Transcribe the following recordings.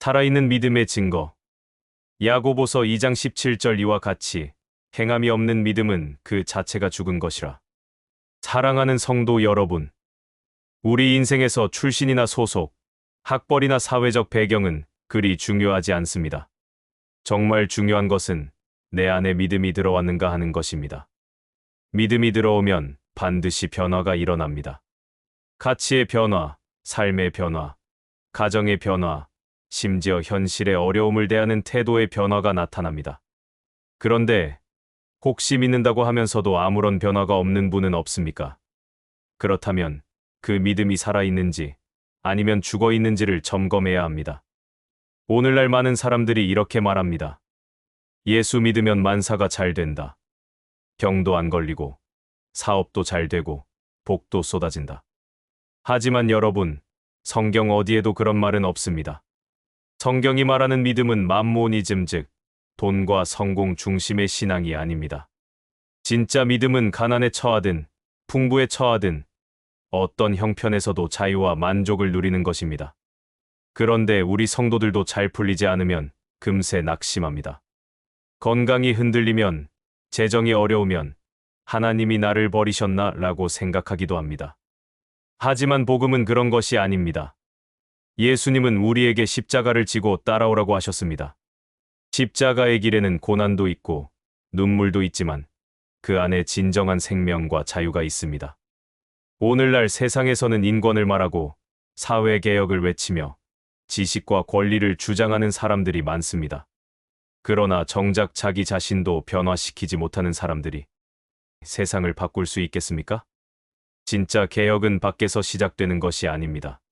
살아있는 믿음의 증거. 야고보서 2장 17절 이와 같이 행함이 없는 믿음은 그 자체가 죽은 것이라. 사랑하는 성도 여러분. 우리 인생에서 출신이나 소속, 학벌이나 사회적 배경은 그리 중요하지 않습니다. 정말 중요한 것은 내 안에 믿음이 들어왔는가 하는 것입니다. 믿음이 들어오면 반드시 변화가 일어납니다. 가치의 변화, 삶의 변화, 가정의 변화, 심지어 현실의 어려움을 대하는 태도의 변화가 나타납니다. 그런데 혹시 믿는다고 하면서도 아무런 변화가 없는 분은 없습니까? 그렇다면 그 믿음이 살아있는지 아니면 죽어 있는지를 점검해야 합니다. 오늘날 많은 사람들이 이렇게 말합니다. 예수 믿으면 만사가 잘 된다. 병도 안 걸리고, 사업도 잘 되고, 복도 쏟아진다. 하지만 여러분, 성경 어디에도 그런 말은 없습니다. 성경이 말하는 믿음은 만모니즘 즉, 돈과 성공 중심의 신앙이 아닙니다. 진짜 믿음은 가난에 처하든, 풍부에 처하든, 어떤 형편에서도 자유와 만족을 누리는 것입니다. 그런데 우리 성도들도 잘 풀리지 않으면 금세 낙심합니다. 건강이 흔들리면, 재정이 어려우면, 하나님이 나를 버리셨나 라고 생각하기도 합니다. 하지만 복음은 그런 것이 아닙니다. 예수님은 우리에게 십자가를 지고 따라오라고 하셨습니다. 십자가의 길에는 고난도 있고 눈물도 있지만 그 안에 진정한 생명과 자유가 있습니다. 오늘날 세상에서는 인권을 말하고 사회개혁을 외치며 지식과 권리를 주장하는 사람들이 많습니다. 그러나 정작 자기 자신도 변화시키지 못하는 사람들이 세상을 바꿀 수 있겠습니까? 진짜 개혁은 밖에서 시작되는 것이 아닙니다.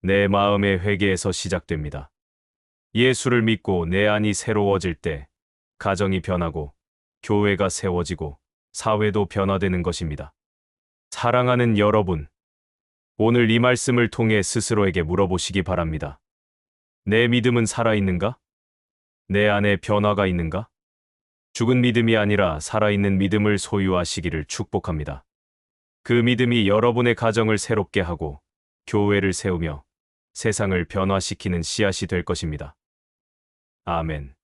내 마음의 회개에서 시작됩니다. 예수를 믿고 내 안이 새로워질 때 가정이 변하고 교회가 세워지고 사회도 변화되는 것입니다. 사랑하는 여러분, 오늘 이 말씀을 통해 스스로에게 물어보시기 바랍니다. 내 믿음은 살아있는가? 내 안에 변화가 있는가? 죽은 믿음이 아니라 살아있는 믿음을 소유하시기를 축복합니다. 그 믿음이 여러분의 가정을 새롭게 하고 교회를 세우며 세상을 변화시키는 씨앗이 될 것입니다. 아멘.